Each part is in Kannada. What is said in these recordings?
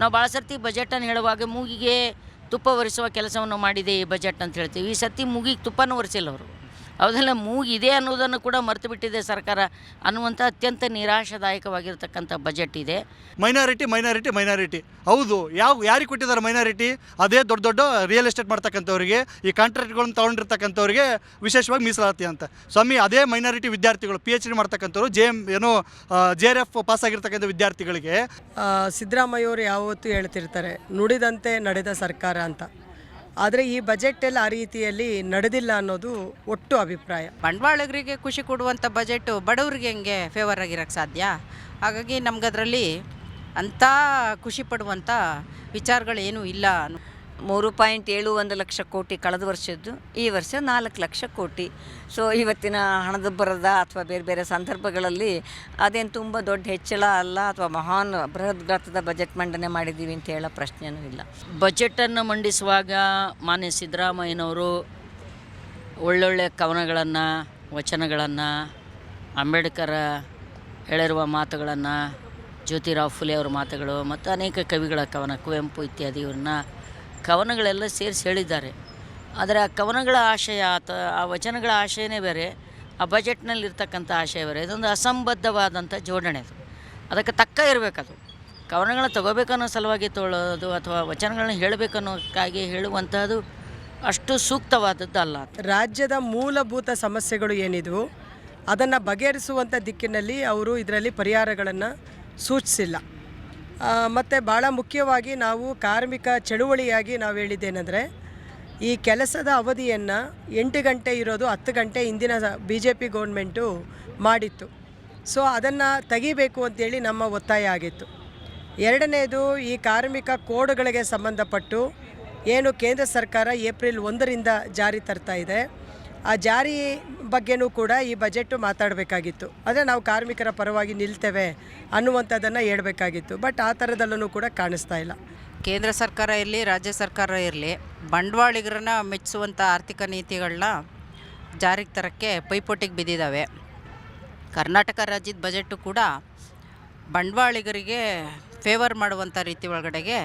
ನಾವು ಭಾಳ ಸರ್ತಿ ಬಜೆಟನ್ನು ಹೇಳುವಾಗ ಮೂಗಿಗೆ ತುಪ್ಪ ಒರೆಸುವ ಕೆಲಸವನ್ನು ಮಾಡಿದೆ ಈ ಬಜೆಟ್ ಅಂತ ಹೇಳ್ತೀವಿ. ಈ ಸರ್ತಿ ಮೂಗಿಗೆ ತುಪ್ಪನೂ ಒರೆಸಿಲ್ಲ ಅವರು. ಹೌದಲ್ಲ ಮೂಗಿದೆ ಅನ್ನೋದನ್ನು ಕೂಡ ಮರೆತು ಬಿಟ್ಟಿದೆ ಸರ್ಕಾರ. ಅನ್ನುವಂಥ ಅತ್ಯಂತ ನಿರಾಶಾದಾಯಕವಾಗಿರ್ತಕ್ಕಂಥ ಬಜೆಟ್ ಇದೆ. ಮೈನಾರಿಟಿ ಮೈನಾರಿಟಿ ಮೈನಾರಿಟಿ ಹೌದು ಯಾವ ಯಾರಿಗೆ ಕೊಟ್ಟಿದ್ದಾರೆ ಮೈನಾರಿಟಿ ಅದೇ ದೊಡ್ಡ ದೊಡ್ಡ ರಿಯಲ್ ಎಸ್ಟೇಟ್ ಮಾಡ್ತಕ್ಕಂಥವ್ರಿಗೆ ಈ ಕಾಂಟ್ರಾಕ್ಟ್ಗಳನ್ನು ತೊಗೊಂಡಿರ್ತಕ್ಕಂಥವ್ರಿಗೆ ವಿಶೇಷವಾಗಿ ಮೀಸಲಾತಿ ಅಂತ. ಸ್ವಾಮಿ ಅದೇ ಮೈನಾರಿಟಿ ವಿದ್ಯಾರ್ಥಿಗಳು ಪಿ ಎಚ್ ಡಿ ಮಾಡ್ತಕ್ಕಂಥವ್ರು ಜೆ ಎಂ ಏನೋ ಜೆ ಆರ್ ಎಫ್ ಪಾಸ್ ಆಗಿರ್ತಕ್ಕಂಥ ವಿದ್ಯಾರ್ಥಿಗಳಿಗೆ. ಸಿದ್ದರಾಮಯ್ಯವರು ಯಾವತ್ತೂ ಹೇಳ್ತಿರ್ತಾರೆ ನುಡಿದಂತೆ ನಡೆದ ಸರ್ಕಾರ ಅಂತ. ಆದರೆ ಈ ಬಜೆಟಲ್ಲಿ ಆ ರೀತಿಯಲ್ಲಿ ನಡೆದಿಲ್ಲ ಅನ್ನೋದು ಒಟ್ಟು ಅಭಿಪ್ರಾಯ. ಬಂಡವಾಳಗರಿಗೆ ಖುಷಿ ಕೊಡುವಂಥ ಬಜೆಟ್ ಬಡವರಿಗೆ ಹೆಂಗೆ ಫೇವರ್ ಆಗಿರೋಕ್ಕೆ ಸಾಧ್ಯ? ಹಾಗಾಗಿ ನಮ್ಗದರಲ್ಲಿ ಅಂಥ ಖುಷಿ ಪಡುವಂಥ ವಿಚಾರಗಳೇನೂ ಇಲ್ಲ ಮೂರು ಪಾಯಿಂಟ್ ಏಳು ಒಂದು ಲಕ್ಷ ಕೋಟಿ ಕಳೆದ ವರ್ಷದ್ದು, ಈ ವರ್ಷ ನಾಲ್ಕು ಲಕ್ಷ ಕೋಟಿ. ಸೊ ಇವತ್ತಿನ ಹಣದುಬ್ಬರದ ಅಥವಾ ಬೇರೆ ಬೇರೆ ಸಂದರ್ಭಗಳಲ್ಲಿ ಅದೇನು ತುಂಬ ದೊಡ್ಡ ಹೆಚ್ಚಳ ಅಲ್ಲ ಅಥವಾ ಮಹಾನ್ ಬೃಹತ್ ಗಾತ್ರದ ಬಜೆಟ್ ಮಂಡನೆ ಮಾಡಿದ್ದೀವಿ ಅಂತ ಹೇಳೋ ಪ್ರಶ್ನೆಯೂ ಇಲ್ಲ. ಬಜೆಟನ್ನು ಮಂಡಿಸುವಾಗ ಮಾನ್ಯ ಸಿದ್ದರಾಮಯ್ಯನವರು ಒಳ್ಳೊಳ್ಳೆ ಕವನಗಳನ್ನು, ವಚನಗಳನ್ನು, ಅಂಬೇಡ್ಕರ್ ಹೇಳಿರುವ ಮಾತುಗಳನ್ನು, ಜ್ಯೋತಿರಾವ್ ಫುಲೆ ಅವರ ಮಾತುಗಳು, ಮತ್ತು ಅನೇಕ ಕವಿಗಳ ಕವನ, ಕುವೆಂಪು ಇತ್ಯಾದಿ ಇವ್ರನ್ನ ಕವನಗಳೆಲ್ಲ ಸೇರಿಸಿ ಹೇಳಿದ್ದಾರೆ. ಆದರೆ ಆ ಕವನಗಳ ಆಶಯ ಆತ ಆ ವಚನಗಳ ಆಶಯನೇ ಬೇರೆ, ಆ ಬಜೆಟ್ನಲ್ಲಿರ್ತಕ್ಕಂಥ ಆಶಯ ಬೇರೆ. ಇದೊಂದು ಅಸಂಬದ್ಧವಾದಂಥ ಜೋಡಣೆ ಅದು. ಅದಕ್ಕೆ ತಕ್ಕ ಇರಬೇಕದು. ಕವನಗಳನ್ನ ತಗೋಬೇಕನ್ನೋ ಸಲುವಾಗಿ ತೊಗೊಳ್ಳೋದು ಅಥವಾ ವಚನಗಳನ್ನ ಹೇಳಬೇಕನ್ನೋಕ್ಕಾಗಿ ಹೇಳುವಂಥದ್ದು ಅಷ್ಟು ಸೂಕ್ತವಾದದ್ದಲ್ಲ ರಾಜ್ಯದ ಮೂಲಭೂತ ಸಮಸ್ಯೆಗಳು ಏನಿದ್ವು, ಅದನ್ನು ಬಗೆಹರಿಸುವಂಥ ದಿಕ್ಕಿನಲ್ಲಿ ಅವರು ಇದರಲ್ಲಿ ಪರಿಹಾರಗಳನ್ನು ಸೂಚಿಸಿಲ್ಲ. ಮತ್ತು ಭಾಳ ಮುಖ್ಯವಾಗಿ ನಾವು ಕಾರ್ಮಿಕ ಚಳುವಳಿಯಾಗಿ ನಾವು ಹೇಳಿದ್ದೇನೆಂದರೆ, ಈ ಕೆಲಸದ ಅವಧಿಯನ್ನು ಎಂಟು ಗಂಟೆ ಇರೋದು ಹತ್ತು ಗಂಟೆ ಇಂದಿನ ಬಿ ಜೆ ಪಿ ಗೌರ್ಮೆಂಟು ಮಾಡಿತ್ತು. ಸೊ, ಅದನ್ನು ತೆಗಿಬೇಕು ಅಂತೇಳಿ ನಮ್ಮ ಒತ್ತಾಯ ಆಗಿತ್ತು. ಎರಡನೇದು, ಈ ಕಾರ್ಮಿಕ ಕೋಡ್ಗಳಿಗೆ ಸಂಬಂಧಪಟ್ಟು ಏನು ಕೇಂದ್ರ ಸರ್ಕಾರ ಏಪ್ರಿಲ್ ಒಂದರಿಂದ ಜಾರಿ ತರ್ತಾ ಇದೆ. ಆ ಜಾರಿ ಬಗ್ಗೆನೂ ಕೂಡ ಈ ಬಜೆಟ್ ಮಾತಾಡಬೇಕಾಗಿತ್ತು. ಅಂದರೆ ನಾವು ಕಾರ್ಮಿಕರ ಪರವಾಗಿ ನಿಲ್ತೇವೆ ಅನ್ನುವಂಥದ್ದನ್ನು ಹೇಳಬೇಕಾಗಿತ್ತು. ಬಟ್ ಆ ಥರದಲ್ಲೂ ಕೂಡ ಕಾಣಿಸ್ತಾ ಇಲ್ಲ. ಕೇಂದ್ರ ಸರ್ಕಾರ ಇರಲಿ, ರಾಜ್ಯ ಸರ್ಕಾರ ಇರಲಿ, ಬಂಡವಾಳಿಗರನ್ನ ಮೆಚ್ಚುವಂಥ ಆರ್ಥಿಕ ನೀತಿಗಳನ್ನ ಜಾರಿಗೆ ತರೋಕ್ಕೆ ಪೈಪೋಟಿಗೆ ಬಿದ್ದಿದ್ದಾವೆ ಕರ್ನಾಟಕ ರಾಜ್ಯದ ಬಜೆಟ್ ಕೂಡ ಬಂಡವಾಳಿಗರಿಗೆ ಫೇವರ್ ಮಾಡುವಂಥ ರೀತಿ ಒಳಗಡೆಗೆ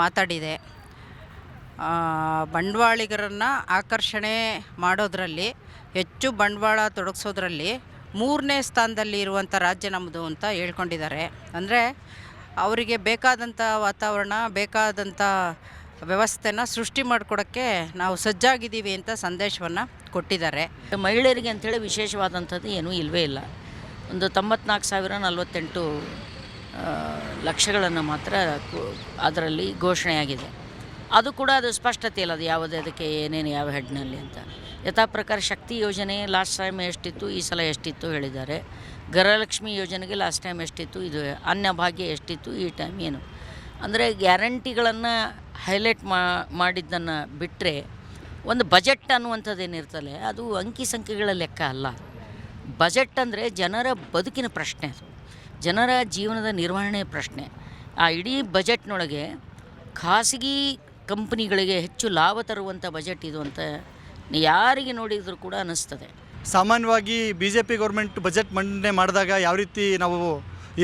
ಮಾತಾಡಿದೆ. ಬಂಡವಾಳಿಗರನ್ನು ಆಕರ್ಷಣೆ ಮಾಡೋದರಲ್ಲಿ ಹೆಚ್ಚು ಬಂಡವಾಳ ತೊಡಗಿಸೋದ್ರಲ್ಲಿ ಮೂರನೇ ಸ್ಥಾನದಲ್ಲಿ ಇರುವಂಥ ರಾಜ್ಯ ನಮ್ಮದು ಅಂತ ಹೇಳ್ಕೊಂಡಿದ್ದಾರೆ. ಅಂದರೆ ಅವರಿಗೆ ಬೇಕಾದಂಥ ವಾತಾವರಣ, ಬೇಕಾದಂಥ ವ್ಯವಸ್ಥೆನ ಸೃಷ್ಟಿ ಮಾಡಿಕೊಡೋಕ್ಕೆ ನಾವು ಸಜ್ಜಾಗಿದ್ದೀವಿ ಅಂತ ಸಂದೇಶವನ್ನು ಕೊಟ್ಟಿದ್ದಾರೆ. ಮಹಿಳೆಯರಿಗೆ ಅಂಥೇಳಿ ವಿಶೇಷವಾದಂಥದ್ದು ಏನೂ ಇಲ್ಲವೇ ಇಲ್ಲ. ಒಂದು ತೊಂಬತ್ನಾಲ್ಕು ಸಾವಿರ ನಲವತ್ತೆಂಟು ಲಕ್ಷಗಳನ್ನು ಮಾತ್ರ ಅದರಲ್ಲಿ ಘೋಷಣೆಯಾಗಿದೆ. ಅದು ಕೂಡ ಅದು ಸ್ಪಷ್ಟತೆ ಇಲ್ಲ ಅದು ಯಾವುದೇ, ಅದಕ್ಕೆ ಏನೇನು ಯಾವ ಹೆಡ್ನಲ್ಲಿ ಅಂತ. ಯಥಾ ಪ್ರಕಾರ ಶಕ್ತಿ ಯೋಜನೆ ಲಾಸ್ಟ್ ಟೈಮ್ ಎಷ್ಟಿತ್ತು, ಈ ಸಲ ಎಷ್ಟಿತ್ತು ಹೇಳಿದ್ದಾರೆ. ಗೃಹಲಕ್ಷ್ಮಿ ಯೋಜನೆಗೆ ಲಾಸ್ಟ್ ಟೈಮ್ ಎಷ್ಟಿತ್ತು, ಇದು ಅನ್ನಭಾಗ್ಯ ಎಷ್ಟಿತ್ತು, ಈ ಟೈಮ್ ಏನು. ಅಂದರೆ ಗ್ಯಾರಂಟಿಗಳನ್ನು ಹೈಲೈಟ್ ಮಾಡಿದ್ದನ್ನು ಬಿಟ್ಟರೆ ಒಂದು ಬಜೆಟ್ ಅನ್ನುವಂಥದ್ದೇನಿರ್ತಲ್ಲ ಅದು ಅಂಕಿ ಸಂಖ್ಯೆಗಳ ಲೆಕ್ಕ ಅಲ್ಲ. ಬಜೆಟ್ ಅಂದರೆ ಜನರ ಬದುಕಿನ ಪ್ರಶ್ನೆ ಅದು. ಜನರ ಜೀವನದ ನಿರ್ವಹಣೆ ಪ್ರಶ್ನೆ. ಆ ಇಡೀ ಬಜೆಟ್ನೊಳಗೆ ಖಾಸಗಿ ಕಂಪ್ನಿಗಳಿಗೆ ಹೆಚ್ಚು ಲಾಭ ತರುವಂಥ ಬಜೆಟ್ ಇದು ಅಂತ ಯಾರಿಗೆ ನೋಡಿದರೂ ಕೂಡ ಅನ್ನಿಸ್ತದೆ. ಸಾಮಾನ್ಯವಾಗಿ B J P government budget ಮಂಡನೆ ಮಾಡಿದಾಗ ಯಾವ ರೀತಿ ನಾವು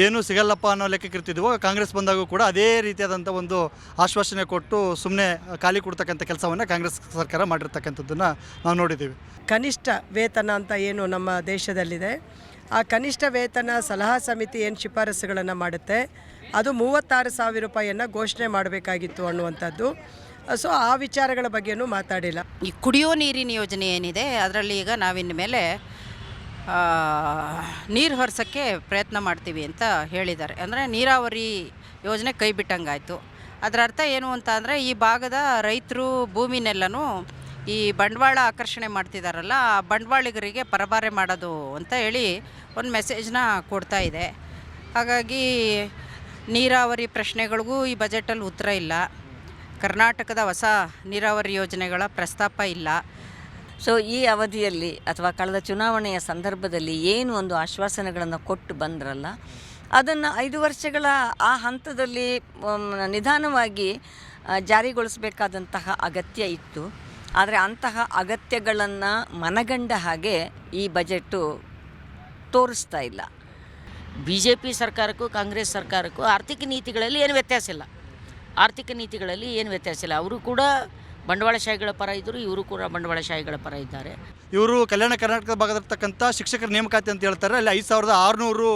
ಏನೂ ಸಿಗಲ್ಲಪ್ಪ ಅನ್ನೋ ಲೆಕ್ಕಕ್ಕೆ ಇರ್ತಿದ್ವೋ ಕಾಂಗ್ರೆಸ್ ಬಂದಾಗೂ ಕೂಡ ಅದೇ ರೀತಿಯಾದಂಥ ಒಂದು ಆಶ್ವಾಸನೆ ಕೊಟ್ಟು ಸುಮ್ಮನೆ ಖಾಲಿ ಕೊಡ್ತಕ್ಕಂಥ ಕೆಲಸವನ್ನು ಕಾಂಗ್ರೆಸ್ ಸರ್ಕಾರ ಮಾಡಿರ್ತಕ್ಕಂಥದ್ದನ್ನು ನಾವು ನೋಡಿದ್ದೀವಿ. ಕನಿಷ್ಠ ವೇತನ ಅಂತ ಏನು ನಮ್ಮ ದೇಶದಲ್ಲಿದೆ. ಆ ಕನಿಷ್ಠ ವೇತನ ಸಲಹಾ ಸಮಿತಿ ಏನು ಶಿಫಾರಸುಗಳನ್ನು ಮಾಡುತ್ತೆ ಅದು ಮೂವತ್ತಾರು ಸಾವಿರ ರೂಪಾಯಿಯನ್ನು ಘೋಷಣೆ ಮಾಡಬೇಕಾಗಿತ್ತು ಅನ್ನುವಂಥದ್ದು. ಸೊ ಆ ವಿಚಾರಗಳ ಬಗ್ಗೆನೂ ಮಾತಾಡಿಲ್ಲ. ಈ ಕುಡಿಯೋ ನೀರಿನ ಯೋಜನೆ ಏನಿದೆ, ಅದರಲ್ಲಿ ಈಗ ನಾವಿನ ಮೇಲೆ ನೀರು ಹರಿಸೋಕ್ಕೆ ಪ್ರಯತ್ನ ಮಾಡ್ತೀವಿ ಅಂತ ಹೇಳಿದ್ದಾರೆ. ಅಂದರೆ ನೀರಾವರಿ ಯೋಜನೆ ಕೈ ಬಿಟ್ಟಂಗಾಯಿತು. ಅದರ ಅರ್ಥ ಏನು ಅಂತ ಅಂದರೆ, ಈ ಭಾಗದ ರೈತರು ಭೂಮಿನೆಲ್ಲನೂ ಈ ಬಂಡವಾಳ ಆಕರ್ಷಣೆ ಮಾಡ್ತಿದ್ದಾರಲ್ಲ ಆ ಬಂಡವಾಳಿಗರಿಗೆ ಪರಭಾರೆ ಮಾಡೋದು ಅಂತ ಹೇಳಿ ಒಂದು ಮೆಸೇಜ್ನ ಕೊಡ್ತಾ ಇದೆ. ಹಾಗಾಗಿ ನೀರಾವರಿ ಪ್ರಶ್ನೆಗಳಿಗೂ ಈ ಬಜೆಟಲ್ಲಿ ಉತ್ತರ ಇಲ್ಲ. ಕರ್ನಾಟಕದ ಹೊಸ ನೀರಾವರಿ ಯೋಜನೆಗಳ ಪ್ರಸ್ತಾಪ ಇಲ್ಲ. ಸೊ ಈ ಅವಧಿಯಲ್ಲಿ ಅಥವಾ ಕಳೆದ ಚುನಾವಣೆಯ ಸಂದರ್ಭದಲ್ಲಿ ಏನು ಒಂದು ಆಶ್ವಾಸನೆಗಳನ್ನು ಕೊಟ್ಟು ಬಂದ್ರಲ್ಲ ಅದನ್ನು ಐದು ವರ್ಷಗಳ ಆ ಹಂತದಲ್ಲಿ ನಿಧಾನವಾಗಿ ಜಾರಿಗೊಳಿಸಬೇಕಾದಂತಹ ಅಗತ್ಯ ಇತ್ತು. ಆದರೆ ಅಂತಹ ಅಗತ್ಯಗಳನ್ನು ಮನಗಂಡ ಹಾಗೆ ಈ ಬಜೆಟ್ಟು ತೋರಿಸ್ತಾ ಇಲ್ಲ. ಬಿ ಜೆ ಪಿ ಸರ್ಕಾರಕ್ಕೂ ಕಾಂಗ್ರೆಸ್ ಸರ್ಕಾರಕ್ಕೂ ಆರ್ಥಿಕ ನೀತಿಗಳಲ್ಲಿ ಏನು ವ್ಯತ್ಯಾಸ ಇಲ್ಲ. ಆರ್ಥಿಕ ನೀತಿಗಳಲ್ಲಿ ಏನು ವ್ಯತ್ಯಾಸ ಇಲ್ಲ. ಅವರು ಕೂಡ ಬಂಡವಾಳಶಾಹಿಗಳ ಪರ ಇದ್ದರು, ಇವರು ಕೂಡ ಬಂಡವಾಳಶಾಹಿಗಳ ಪರ ಇದ್ದಾರೆ. ಇವರು ಕಲ್ಯಾಣ ಕರ್ನಾಟಕದ ಭಾಗದಲ್ಲಿರ್ತಕ್ಕಂಥ ಶಿಕ್ಷಕರ ನೇಮಕಾತಿ ಅಂತ ಹೇಳ್ತಾರೆ. ಅಲ್ಲಿ ಐದು ಸಾವಿರದ ಆರುನೂರು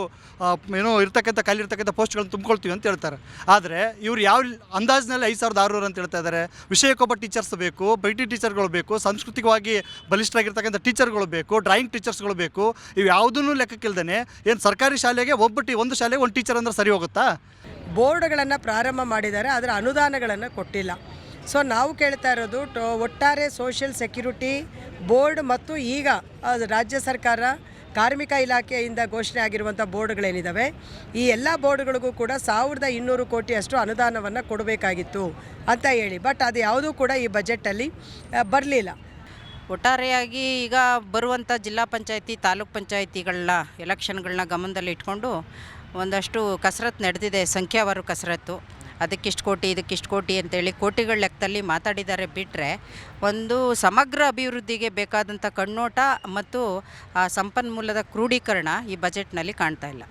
ಏನೋ ಇರ್ತಕ್ಕಂಥ ಖಾಲಿ ಇರ್ತಕ್ಕಂಥ ಪೋಸ್ಟ್ಗಳನ್ನು ತುಂಬಿಕೊಳ್ತೀವಿ ಅಂತ ಹೇಳ್ತಾರೆ. ಆದರೆ ಇವರು ಯಾವ ಅಂದಾಜಿನಲ್ಲಿ ಐದು ಸಾವಿರದ ಆರುನೂರು ಅಂತ ಹೇಳ್ತಾ ಇದ್ದಾರೆ. ವಿಷಯಕ್ಕೊಬ್ಬ ಟೀಚರ್ಸ್ ಬೇಕು ಬೈ ಟಿ ಟೀಚರ್ಗಳು ಬೇಕು, ಸಾಂಸ್ಕೃತಿಕವಾಗಿ ಬಲಿಷ್ಠರಾಗಿರ್ತಕ್ಕಂಥ ಟೀಚರ್ಗಳು ಬೇಕು, ಡ್ರಾಯಿಂಗ್ ಟೀಚರ್ಸ್ಗಳು ಬೇಕು. ಇವು ಯಾವುದೂ ಲೆಕ್ಕಕ್ಕಿಲ್ದೇ ಏನು ಸರ್ಕಾರಿ ಶಾಲೆಗೆ ಒಬ್ಬ ಒಂದು ಶಾಲೆಗೆ ಒಂದು ಟೀಚರ್ ಅಂದ್ರೆ ಸರಿ ಹೋಗುತ್ತಾ? ಬೋರ್ಡ್ಗಳನ್ನು ಪ್ರಾರಂಭ ಮಾಡಿದ್ದಾರೆ ಅದರ ಅನುದಾನಗಳನ್ನು ಕೊಟ್ಟಿಲ್ಲ. ಸೊ ನಾವು ಕೇಳ್ತಾ ಇರೋದು ಒಟ್ಟಾರೆ ಸೋಷಿಯಲ್ ಸೆಕ್ಯೂರಿಟಿ ಬೋರ್ಡ್ ಮತ್ತು ಈಗ ರಾಜ್ಯ ಸರ್ಕಾರ ಕಾರ್ಮಿಕ ಇಲಾಖೆಯಿಂದ ಘೋಷಣೆ ಆಗಿರುವಂಥ ಬೋರ್ಡ್ಗಳೇನಿದ್ದಾವೆ ಈ ಎಲ್ಲ ಬೋರ್ಡ್ಗಳಿಗೂ ಕೂಡ ಸಾವಿರದ ಇನ್ನೂರು ಕೋಟಿಯಷ್ಟು ಅನುದಾನವನ್ನು ಕೊಡಬೇಕಾಗಿತ್ತು ಅಂತ ಹೇಳಿ. ಬಟ್ ಅದು ಯಾವುದೂ ಕೂಡ ಈ ಬಜೆಟಲ್ಲಿ ಬರಲಿಲ್ಲ. ಒಟ್ಟಾರೆಯಾಗಿ ಈಗ ಬರುವಂಥ ಜಿಲ್ಲಾ ಪಂಚಾಯತಿ, ತಾಲೂಕ್ ಪಂಚಾಯತಿಗಳನ್ನ ಎಲೆಕ್ಷನ್ಗಳನ್ನ ಗಮನದಲ್ಲಿ ಇಟ್ಕೊಂಡು ಒಂದಷ್ಟು ಕಸರತ್ತು ನಡೆದಿದೆ ಸಂಖ್ಯಾವಾರು ಕಸರತ್ತು. ಅದಕ್ಕಿಷ್ಟು ಕೋಟಿ ಇದಕ್ಕಿಷ್ಟು ಕೋಟಿ ಅಂತೇಳಿ ಕೋಟಿಗಳ ಲೆಕ್ಕದಲ್ಲಿ ಮಾತಾಡಿದ್ದಾರೆ. ಬಿಟ್ಟರೆ ಒಂದು ಸಮಗ್ರ ಅಭಿವೃದ್ಧಿಗೆ ಬೇಕಾದಂಥ ಕಣ್ಣೋಟ ಮತ್ತು ಆ ಸಂಪನ್ಮೂಲದ ಕ್ರೋಢೀಕರಣ ಈ ಬಜೆಟ್ನಲ್ಲಿ ಕಾಣ್ತಾ ಇಲ್ಲ.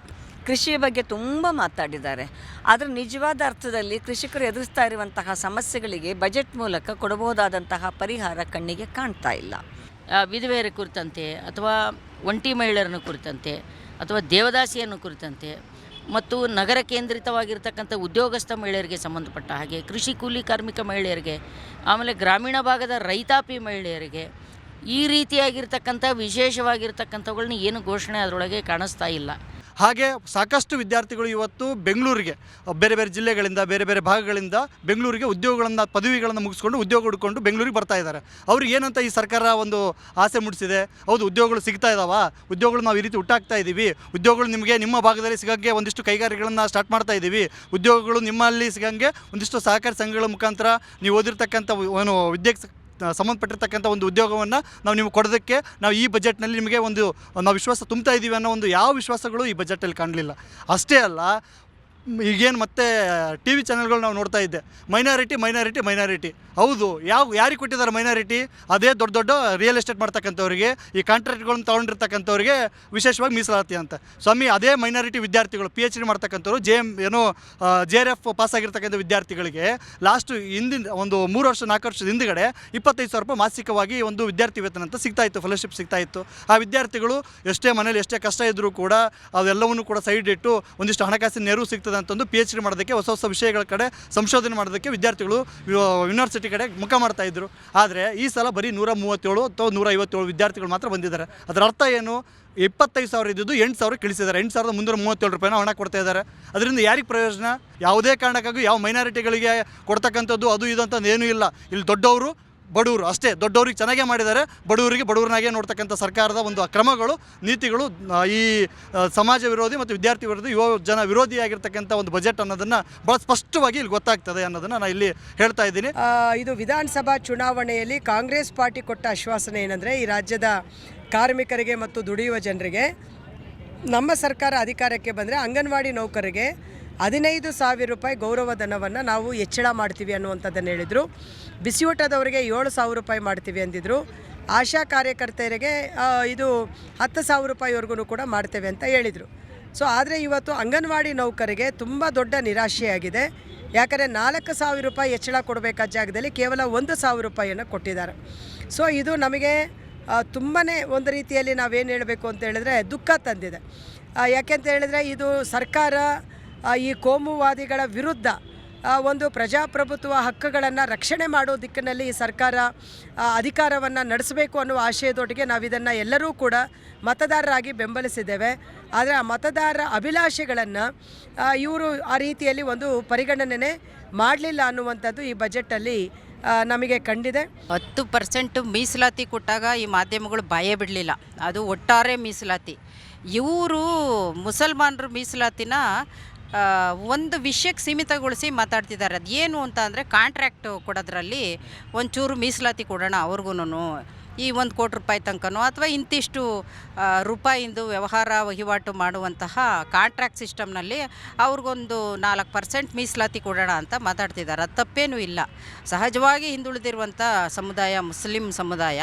ಕೃಷಿಯ ಬಗ್ಗೆ ತುಂಬ ಮಾತಾಡಿದ್ದಾರೆ. ಆದರೆ ನಿಜವಾದ ಅರ್ಥದಲ್ಲಿ ಕೃಷಿಕರು ಎದುರಿಸ್ತಾ ಇರುವಂತಹ ಸಮಸ್ಯೆಗಳಿಗೆ ಬಜೆಟ್ ಮೂಲಕ ಕೊಡಬಹುದಾದಂತಹ ಪರಿಹಾರ ಕಣ್ಣಿಗೆ ಕಾಣ್ತಾ ಇಲ್ಲ. ವಿಧವೆಯರ ಕುರಿತಂತೆ ಅಥವಾ ಒಂಟಿ ಮಹಿಳೆಯರನ್ನು ಕುರಿತಂತೆ ಅಥವಾ ದೇವದಾಸಿಯನ್ನು ಕುರಿತಂತೆ ಮತ್ತು ನಗರ ಕೇಂದ್ರಿತವಾಗಿರ್ತಕ್ಕಂಥ ಉದ್ಯೋಗಸ್ಥ ಮಹಿಳೆಯರಿಗೆ ಸಂಬಂಧಪಟ್ಟ ಹಾಗೆ ಕೃಷಿ ಕೂಲಿ ಕಾರ್ಮಿಕ ಮಹಿಳೆಯರಿಗೆ, ಆಮೇಲೆ ಗ್ರಾಮೀಣ ಭಾಗದ ರೈತಾಪಿ ಮಹಿಳೆಯರಿಗೆ ಈ ರೀತಿಯಾಗಿರ್ತಕ್ಕಂಥ ವಿಶೇಷವಾಗಿರ್ತಕ್ಕಂಥವುಗಳನ್ನ ಏನು ಘೋಷಣೆ ಅದರೊಳಗೆ ಕಾಣಿಸ್ತಾ ಇಲ್ಲ. ಹಾಗೆ ಸಾಕಷ್ಟು ವಿದ್ಯಾರ್ಥಿಗಳು ಇವತ್ತು ಬೆಂಗಳೂರಿಗೆ, ಬೇರೆ ಬೇರೆ ಜಿಲ್ಲೆಗಳಿಂದ, ಬೇರೆ ಬೇರೆ ಭಾಗಗಳಿಂದ ಬೆಂಗಳೂರಿಗೆ ಉದ್ಯೋಗಗಳನ್ನು, ಪದವಿಗಳನ್ನು ಮುಗಿಸ್ಕೊಂಡು ಉದ್ಯೋಗ ಹುಡ್ಕೊಂಡು ಬೆಂಗಳೂರಿಗೆ ಬರ್ತಾ ಇದ್ದಾರೆ. ಅವ್ರಿಗೆ ಏನಂತ ಈ ಸರ್ಕಾರ ಒಂದು ಆಸೆ ಮೂಡಿಸಿದೆ? ಹೌದು, ಉದ್ಯೋಗಗಳು ಸಿಗ್ತಾ ಇದ್ದಾವಾ ಉದ್ಯೋಗಗಳು ನಾವು ಈ ರೀತಿ ಹುಟ್ಟಾಕ್ತಾ ಇದ್ದೀವಿ ಉದ್ಯೋಗಗಳು ನಿಮಗೆ ನಿಮ್ಮ ಭಾಗದಲ್ಲಿ ಸಿಗೋಕ್ಕೆ ಒಂದಿಷ್ಟು ಕೈಗಾರಿಕೆಗಳನ್ನು ಸ್ಟಾರ್ಟ್ ಮಾಡ್ತಾ ಇದ್ದೀವಿ ಉದ್ಯೋಗಗಳು ನಿಮ್ಮಲ್ಲಿ ಸಿಗಂಗೆ ಒಂದಿಷ್ಟು ಸಹಕಾರಿ ಸಂಘಗಳ ಮುಖಾಂತರ ನೀವು ಓದಿರ್ತಕ್ಕಂಥ ಏನು ವಿದ್ಯೆ ಸಂಬಂಧಪಟ್ಟಿರ್ತಕ್ಕಂಥ ಒಂದು ಉದ್ಯೋಗವನ್ನು ನಾವು ನಿಮ್ಗೆ ಕೊಡೋದಕ್ಕೆ ನಾವು ಈ ಬಜೆಟ್ನಲ್ಲಿ ನಿಮಗೆ ಒಂದು, ನಾವು ವಿಶ್ವಾಸ ತುಂಬ್ತಾ ಇದ್ದೀವಿ ಅನ್ನೋ ಒಂದು ಯಾವ ವಿಶ್ವಾಸಗಳು ಈ ಬಜೆಟಲ್ಲಿ ಕಾಣಲಿಲ್ಲ. ಅಷ್ಟೇ ಅಲ್ಲ ಈಗೇನು ಮತ್ತೆ ಟಿ ವಿ ಚಾನೆಲ್ಗಳು ನಾವು ನೋಡ್ತಾ ಇದ್ದೆ. Minority minority minority. ಹೌದು, ಯಾವ, ಯಾರಿಗೆ ಕೊಟ್ಟಿದ್ದಾರೆ ಮೈನಾರಿಟಿ? ಅದೇ ದೊಡ್ಡ ದೊಡ್ಡ ರಿಯಲ್ ಎಸ್ಟೇಟ್ ಮಾಡ್ತಕ್ಕಂಥವ್ರಿಗೆ, ಈ ಕಾಂಟ್ರಾಕ್ಟ್ಗಳನ್ನ ತೊಗೊಂಡಿರ್ತಕ್ಕಂಥವ್ರಿಗೆ ವಿಶೇಷವಾಗಿ ಮೀಸಲಾತಿ ಅಂತ. ಸ್ವಾಮಿ, ಅದೇ ಮೈನಾರಿಟಿ ವಿದ್ಯಾರ್ಥಿಗಳು ಪಿ ಎಚ್ ಡಿ ಮಾಡ್ತಕ್ಕಂಥವ್ರು ಜೆ ಎಂ ಏನೋ ಜೆ ಆರ್ ಎಫ್ ಪಾಸ್ ಆಗಿರ್ತಕ್ಕಂಥ ವಿದ್ಯಾರ್ಥಿಗಳಿಗೆ ಲಾಸ್ಟ್ ಹಿಂದಿನ ಒಂದು ಮೂರು ವರ್ಷ, ನಾಲ್ಕು ವರ್ಷದ ಹಿಂದ್ಗಡೆ ಇಪ್ಪತ್ತೈದು ಸಾವಿರ ರೂಪಾಯಿ ಮಾಸಿಕವಾಗಿ ಒಂದು ವಿದ್ಯಾರ್ಥಿ ವೇತನ ಅಂತ ಸಿಗ್ತಾ ಇತ್ತು ಫೆಲೋಶಿಪ್ ಸಿಗ್ತಾ ಇತ್ತು. ಆ ವಿದ್ಯಾರ್ಥಿಗಳು ಎಷ್ಟೇ ಮನೇಲಿ ಎಷ್ಟೇ ಕಷ್ಟ ಇದ್ದರೂ ಕೂಡ ಅವೆಲ್ಲವನ್ನು ಕೂಡ ಸೈಡ್ ಇಟ್ಟು ಒಂದಿಷ್ಟು ಹಣಕಾಸಿನ ನೆರವು ಸಿಗ್ತದೆ ಅಂತಂದು ಪಿ ಎಚ್ ಡಿ ಮಾಡೋದಕ್ಕೆ ಹೊಸ ಹೊಸ ವಿಷಯಗಳ ಕಡೆ ಸಂಶೋಧನೆ ಮಾಡೋದಕ್ಕೆ ವಿದ್ಯಾರ್ಥಿಗಳು ಯೂನಿವರ್ಸಿಟಿ ಕಡೆ ಮುಖ ಮಾಡ್ತಾ ಇದ್ದರು ಆದರೆ ಈ ಸಲ ಬರೀ ನೂರ ಮೂವತ್ತೇಳು ಅಥವಾ ನೂರ ಐವತ್ತೇಳು ವಿದ್ಯಾರ್ಥಿಗಳು ಮಾತ್ರ ಬಂದಿದ್ದಾರೆ. ಅದರ ಅರ್ಥ ಏನು? ಇಪ್ಪತ್ತೈದು ಸಾವಿರ ಇದ್ದಿದ್ದು ಎಂಟು ಸಾವಿರ ಇಳಿಸಿದ್ದಾರೆ. ಎಂಟು ಸಾವಿರದ ಮುನ್ನೂರ ಮೂವತ್ತೇಳು ರೂಪಾಯಿನ ಹಣ ಕೊಡ್ತಾ ಇದ್ದಾರೆ. ಅದರಿಂದ ಯಾರಿಗೆ ಪ್ರಯೋಜನ? ಯಾವುದೇ ಕಾರಣಕ್ಕಾಗೂ ಯಾವ ಮೈನಾರಿಟಿಗಳಿಗೆ ಕೊಡ್ತಕ್ಕಂಥದ್ದು, ಅದು ಇದು ಅಂತ ಏನೂ ಇಲ್ಲ. ಇಲ್ಲಿ ದೊಡ್ಡವರು ಬಡವರು ಅಷ್ಟೇ, ದೊಡ್ಡವ್ರಿಗೆ ಚೆನ್ನಾಗೇ ಮಾಡಿದ್ದಾರೆ. ಬಡವರಿಗೆ ಬಡವರನ್ನಾಗೆ ನೋಡ್ತಕ್ಕಂಥ ಸರ್ಕಾರದ ಒಂದು ಕ್ರಮಗಳು ನೀತಿಗಳು ಈ ಸಮಾಜ ವಿರೋಧಿ ಮತ್ತು ವಿದ್ಯಾರ್ಥಿ ವಿರೋಧಿ, ಯುವ ಜನ ವಿರೋಧಿಯಾಗಿರ್ತಕ್ಕಂಥ ಒಂದು ಬಜೆಟ್ ಅನ್ನೋದನ್ನು ಭಾಳ ಸ್ಪಷ್ಟವಾಗಿ ಇಲ್ಲಿ ಗೊತ್ತಾಗ್ತದೆ ಅನ್ನೋದನ್ನು ನಾನು ಇಲ್ಲಿ ಹೇಳ್ತಾ ಇದ್ದೀನಿ. ಇದು ವಿಧಾನಸಭಾ ಚುನಾವಣೆಯಲ್ಲಿ ಕಾಂಗ್ರೆಸ್ ಪಾರ್ಟಿ ಕೊಟ್ಟ ಆಶ್ವಾಸನೆ ಏನಂದರೆ, ಈ ರಾಜ್ಯದ ಕಾರ್ಮಿಕರಿಗೆ ಮತ್ತು ದುಡಿಯುವ ಜನರಿಗೆ, ನಮ್ಮ ಸರ್ಕಾರ ಅಧಿಕಾರಕ್ಕೆ ಬಂದರೆ ಅಂಗನವಾಡಿ ನೌಕರರಿಗೆ ಹದಿನೈದು ಸಾವಿರ ರೂಪಾಯಿ ಗೌರವಧನವನ್ನು ನಾವು ಹೆಚ್ಚಳ ಮಾಡ್ತೀವಿ ಅನ್ನುವಂಥದ್ದನ್ನು ಹೇಳಿದರು. ಬಿಸಿಯೂಟದವರಿಗೆ ಏಳು ಸಾವಿರ ರೂಪಾಯಿ ಮಾಡ್ತೀವಿ ಅಂದಿದ್ರು. ಆಶಾ ಕಾರ್ಯಕರ್ತೆಯರಿಗೆ ಇದು ಹತ್ತು ಸಾವಿರ ರೂಪಾಯಿವರೆಗೂ ಕೂಡ ಮಾಡ್ತೇವೆ ಅಂತ ಹೇಳಿದರು. ಸೊ, ಆದರೆ ಇವತ್ತು ಅಂಗನವಾಡಿ ನೌಕರಿಗೆ ತುಂಬ ದೊಡ್ಡ ನಿರಾಶೆಯಾಗಿದೆ. ಯಾಕಂದರೆ ನಾಲ್ಕು ಸಾವಿರ ರೂಪಾಯಿ ಹೆಚ್ಚಳ ಕೊಡಬೇಕಾದ ಜಾಗದಲ್ಲಿ ಕೇವಲ ಒಂದು ಸಾವಿರ ರೂಪಾಯಿಯನ್ನು ಕೊಟ್ಟಿದ್ದಾರೆ. ಸೊ, ಇದು ನಮಗೆ ತುಂಬಾ ಒಂದು ರೀತಿಯಲ್ಲಿ ನಾವೇನು ಹೇಳಬೇಕು ಅಂತ ಹೇಳಿದ್ರೆ ದುಃಖ ತಂದಿದೆ. ಯಾಕೆಂತ ಹೇಳಿದ್ರೆ ಇದು ಸರ್ಕಾರ ಈ ಕೋಮುವಾದಿಗಳ ವಿರುದ್ಧ ಒಂದು ಪ್ರಜಾಪ್ರಭುತ್ವ ಹಕ್ಕುಗಳನ್ನು ರಕ್ಷಣೆ ಮಾಡೋ ದಿಕ್ಕಿನಲ್ಲಿ ಈ ಸರ್ಕಾರ ಅಧಿಕಾರವನ್ನು ನಡೆಸಬೇಕು ಅನ್ನುವ ಆಶಯದೊಟ್ಟಿಗೆ ನಾವು ಇದನ್ನು ಎಲ್ಲರೂ ಕೂಡ ಮತದಾರರಾಗಿ ಬೆಂಬಲಿಸಿದ್ದೇವೆ. ಆದರೆ ಆ ಮತದಾರರ ಅಭಿಲಾಷೆಗಳನ್ನು ಇವರು ಆ ರೀತಿಯಲ್ಲಿ ಒಂದು ಪರಿಗಣನೆ ಮಾಡಲಿಲ್ಲ ಅನ್ನುವಂಥದ್ದು ಈ ಬಜೆಟಲ್ಲಿ ನಮಗೆ ಕಂಡಿದೆ. ಹತ್ತು ಪರ್ಸೆಂಟ್ ಮೀಸಲಾತಿ ಕೊಟ್ಟಾಗ ಈ ಮಾಧ್ಯಮಗಳು ಬಾಯೇ ಬಿಡಲಿಲ್ಲ. ಅದು ಒಟ್ಟಾರೆ ಮೀಸಲಾತಿ. ಇವರು ಮುಸಲ್ಮಾನರು ಮೀಸಲಾತಿನ ಒಂದು ವಿಷಯಕ್ಕೆ ಸೀಮಿತಗೊಳಿಸಿ ಮಾತಾಡ್ತಿದ್ದಾರೆ. ಅದು ಏನು ಅಂತ ಅಂದರೆ ಕಾಂಟ್ರ್ಯಾಕ್ಟ್ ಕೊಡೋದ್ರಲ್ಲಿ ಒಂಚೂರು ಮೀಸಲಾತಿ ಕೊಡೋಣ ಅವ್ರಿಗೂ ಈ ಒಂದು ಕೋಟಿ ರೂಪಾಯಿ ತನಕನೋ ಅಥವಾ ಇಂತಿಷ್ಟು ರೂಪಾಯಿಂದು ವ್ಯವಹಾರ ವಹಿವಾಟು ಮಾಡುವಂತಹ ಕಾಂಟ್ರಾಕ್ಟ್ ಸಿಸ್ಟಮ್ನಲ್ಲಿ ಅವ್ರಿಗೊಂದು ನಾಲ್ಕು ಪರ್ಸೆಂಟ್ ಮೀಸಲಾತಿ ಕೊಡೋಣ ಅಂತ ಮಾತಾಡ್ತಿದ್ದಾರೆ. ಅದು ತಪ್ಪೇನೂ ಇಲ್ಲ. ಸಹಜವಾಗಿ ಹಿಂದುಳಿದಿರುವಂಥ ಸಮುದಾಯ, ಮುಸ್ಲಿಂ ಸಮುದಾಯ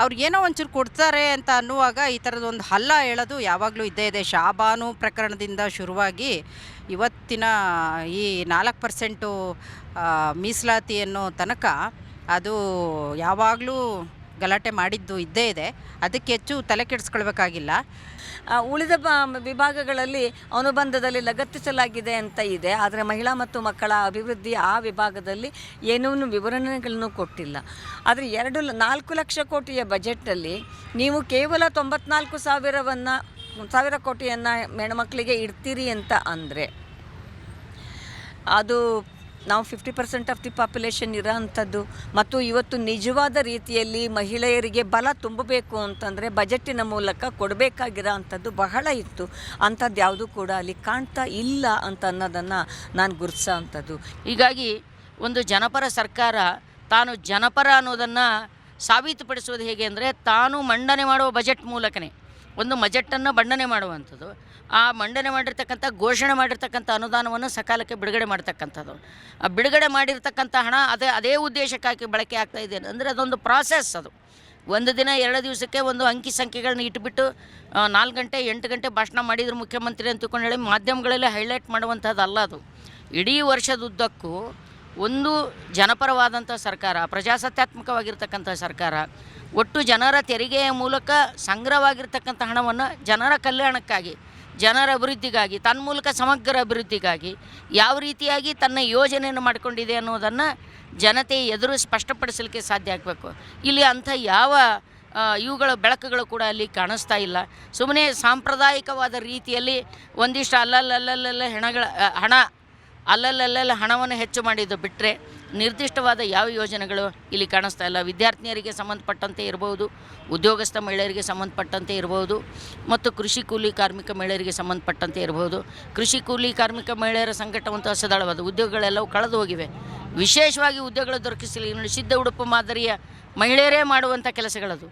ಅವ್ರಿಗೆ ಏನೋ ಒಂಚೂರು ಕೊಡ್ತಾರೆ ಅಂತ ಅನ್ನುವಾಗ ಈ ಥರದ ಒಂದು ಹಲ್ಲ ಹೇಳೋದು ಯಾವಾಗಲೂ ಇದ್ದೇ ಇದೆ. ಶಾಬಾನು ಪ್ರಕರಣದಿಂದ ಶುರುವಾಗಿ ಇವತ್ತಿನ ಈ ನಾಲ್ಕು ಪರ್ಸೆಂಟು ಮೀಸಲಾತಿ ಅನ್ನೋ ತನಕ ಅದು ಯಾವಾಗಲೂ ಗಲಾಟೆ ಮಾಡಿದ್ದು ಇದ್ದೇ ಇದೆ. ಅದಕ್ಕೆ ಹೆಚ್ಚು ತಲೆ ಕೆಡಿಸ್ಕೊಳ್ಬೇಕಾಗಿಲ್ಲ. ಉಳಿದ ವಿಭಾಗಗಳಲ್ಲಿ ಅನುಬಂಧದಲ್ಲಿ ಲಗತ್ತಿಸಲಾಗಿದೆ ಅಂತ ಇದೆ. ಆದರೆ ಮಹಿಳಾ ಮತ್ತು ಮಕ್ಕಳ ಅಭಿವೃದ್ಧಿ ಆ ವಿಭಾಗದಲ್ಲಿ ಏನೂ ವಿವರಣೆಗಳನ್ನು ಕೊಟ್ಟಿಲ್ಲ. ಆದರೆ ಎರಡು ನಾಲ್ಕು ಲಕ್ಷ ಕೋಟಿಯ ಬಜೆಟಲ್ಲಿ ನೀವು ಕೇವಲ ತೊಂಬತ್ನಾಲ್ಕು ಸಾವಿರವನ್ನು, ಸಾವಿರ ಕೋಟಿಯನ್ನು ಹೆಣ್ಮಕ್ಳಿಗೆ ಇಡ್ತೀರಿ ಅಂತ ಅಂದರೆ ಅದು ನಾವು fifty percent of the population ಇರೋ ಅಂಥದ್ದು ಮತ್ತು ಇವತ್ತು ನಿಜವಾದ ರೀತಿಯಲ್ಲಿ ಮಹಿಳೆಯರಿಗೆ ಬಲ ತುಂಬಬೇಕು ಅಂತಂದರೆ ಬಜೆಟ್ಟಿನ ಮೂಲಕ ಕೊಡಬೇಕಾಗಿರೋ ಅಂಥದ್ದು ಬಹಳ ಇತ್ತು. ಅಂಥದ್ದು ಯಾವುದೂ ಕೂಡ ಅಲ್ಲಿ ಕಾಣ್ತಾ ಇಲ್ಲ ಅಂತ ಅನ್ನೋದನ್ನು ನಾನು ಗುರುತಿಸೋ ಅಂಥದ್ದು ಹೀಗಾಗಿ ಒಂದು ಜನಪರ ಸರ್ಕಾರ ತಾನು ಜನಪರ ಅನ್ನೋದನ್ನು ಸಾಬೀತುಪಡಿಸೋದು ಹೇಗೆ ಅಂದರೆ ತಾನು ಮಂಡನೆ ಮಾಡುವ ಬಜೆಟ್ ಮೂಲಕನೇ. ಒಂದು ಮಜೆಟ್ಟನ್ನು ಮಂಡನೆ ಮಾಡುವಂಥದ್ದು. ಆ ಮಂಡನೆ ಮಾಡಿರ್ತಕ್ಕಂಥ, ಘೋಷಣೆ ಮಾಡಿರ್ತಕ್ಕಂಥ ಅನುದಾನವನ್ನು ಸಕಾಲಕ್ಕೆ ಬಿಡುಗಡೆ ಮಾಡ್ತಕ್ಕಂಥದ್ದು. ಆ ಬಿಡುಗಡೆ ಮಾಡಿರ್ತಕ್ಕಂಥ ಹಣ ಅದೇ ಅದೇ ಉದ್ದೇಶಕ್ಕಾಗಿ ಬಳಕೆ ಆಗ್ತಾ ಇದೆ ಅಂದರೆ ಅದೊಂದು ಪ್ರಾಸೆಸ್ ಅದು. ಒಂದು ದಿನ, ಎರಡು ದಿವಸಕ್ಕೆ ಒಂದು ಅಂಕಿ ಸಂಖ್ಯೆಗಳನ್ನ ಇಟ್ಬಿಟ್ಟು ನಾಲ್ಕು ಗಂಟೆ, ಎಂಟು ಗಂಟೆ ಭಾಷಣ ಮಾಡಿದ್ರು ಮುಖ್ಯಮಂತ್ರಿ ಅಂತ ತಿಳ್ಕೊಂಡು ಹೇಳಿ ಮಾಧ್ಯಮಗಳಲ್ಲಿ ಹೈಲೈಟ್ ಮಾಡುವಂಥದ್ದಲ್ಲ ಅದು. ಇಡೀ ವರ್ಷದುದ್ದಕ್ಕೂ ಒಂದು ಜನಪರವಾದಂಥ ಸರ್ಕಾರ, ಪ್ರಜಾಸತ್ತಾತ್ಮಕವಾಗಿರ್ತಕ್ಕಂಥ ಸರ್ಕಾರ, ಒಟ್ಟು ಜನರ ತೆರಿಗೆಯ ಮೂಲಕ ಸಂಗ್ರಹವಾಗಿರ್ತಕ್ಕಂಥ ಹಣವನ್ನು ಜನರ ಕಲ್ಯಾಣಕ್ಕಾಗಿ, ಜನರ ಅಭಿವೃದ್ಧಿಗಾಗಿ ತನ್ನ ಮೂಲಕ ಸಮಗ್ರ ಅಭಿವೃದ್ಧಿಗಾಗಿ ಯಾವ ರೀತಿಯಾಗಿ ತನ್ನ ಯೋಜನೆಯನ್ನು ಮಾಡಿಕೊಂಡಿದೆ ಅನ್ನೋದನ್ನು ಜನತೆ ಎದುರು ಸ್ಪಷ್ಟಪಡಿಸಲಿಕ್ಕೆ ಸಾಧ್ಯ ಆಗಬೇಕು. ಇಲ್ಲಿ ಅಂಥ ಯಾವ ಇವುಗಳ ಬೆಳಕುಗಳು ಕೂಡ ಅಲ್ಲಿ ಕಾಣಿಸ್ತಾ ಇಲ್ಲ. ಸುಮ್ಮನೆ ಸಾಂಪ್ರದಾಯಿಕವಾದ ರೀತಿಯಲ್ಲಿ ಒಂದಿಷ್ಟು ಅಲ್ಲಲ್ಲಲ್ಲಲ್ಲ ಹೆಣಗಳ ಹಣ ಅಲ್ಲಲ್ಲಲ್ಲೆಲ್ಲ ಹಣವನ್ನು ಹೆಚ್ಚು ಮಾಡಿದ್ದು ಬಿಟ್ಟರೆ ನಿರ್ದಿಷ್ಟವಾದ ಯಾವ ಯೋಜನೆಗಳು ಇಲ್ಲಿ ಕಾಣಿಸ್ತಾ ಇಲ್ಲ. ವಿದ್ಯಾರ್ಥಿನಿಯರಿಗೆ ಸಂಬಂಧಪಟ್ಟಂತೆ ಇರಬಹುದು ಉದ್ಯೋಗಸ್ಥ ಮಹಿಳೆಯರಿಗೆ ಸಂಬಂಧಪಟ್ಟಂತೆ ಇರಬಹುದು ಮತ್ತು ಕೃಷಿ ಕೂಲಿ ಕಾರ್ಮಿಕ ಮಹಿಳೆಯರಿಗೆ ಸಂಬಂಧಪಟ್ಟಂತೆ ಇರಬಹುದು ಕೃಷಿ ಕೂಲಿ ಕಾರ್ಮಿಕ ಮಹಿಳೆಯರ ಸಂಕಟವಂತಹ ಸದಳವಾದ ಉದ್ಯೋಗಗಳೆಲ್ಲವೂ ಕಳೆದು ಹೋಗಿವೆ. ವಿಶೇಷವಾಗಿ ಉದ್ಯೋಗಗಳು ದೊರಕಿಸಲಿ ಸಿದ್ಧ ಉಡುಪು ಮಾದರಿಯ ಮಹಿಳೆಯರೇ ಮಾಡುವಂಥ ಕೆಲಸಗಳದು.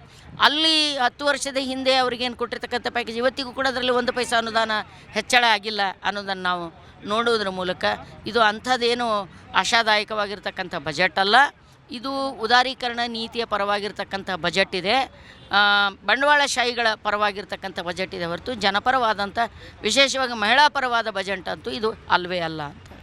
ಅಲ್ಲಿ ಹತ್ತು ವರ್ಷದ ಹಿಂದೆ ಅವ್ರಿಗೇನು ಕೊಟ್ಟಿರ್ತಕ್ಕಂಥ ಪ್ಯಾಕೇಜ್ ಇವತ್ತಿಗೂ ಕೂಡ ಅದರಲ್ಲಿ ಒಂದು ಪೈಸಾ ಅನುದಾನ ಹೆಚ್ಚಳ ಆಗಿಲ್ಲ ಅನ್ನೋದನ್ನು ನಾವು ನೋಡುವುದರ ಮೂಲಕ ಇದು ಅಂಥದ್ದೇನು ಆಶಾದಾಯಕವಾಗಿರ್ತಕ್ಕಂಥ ಬಜೆಟ್ ಅಲ್ಲ. ಇದು ಉದಾರೀಕರಣ ನೀತಿಯ ಪರವಾಗಿರ್ತಕ್ಕಂಥ ಬಜೆಟ್ ಇದೆ. ಬಂಡವಾಳಶಾಹಿಗಳ ಪರವಾಗಿರ್ತಕ್ಕಂಥ ಬಜೆಟ್ ಇದೆ ಹೊರತು ಜನಪರವಾದಂಥ, ವಿಶೇಷವಾಗಿ ಮಹಿಳಾ ಪರವಾದ ಬಜೆಟ್ ಅಂತೂ ಇದು ಅಲ್ವೇ ಅಲ್ಲ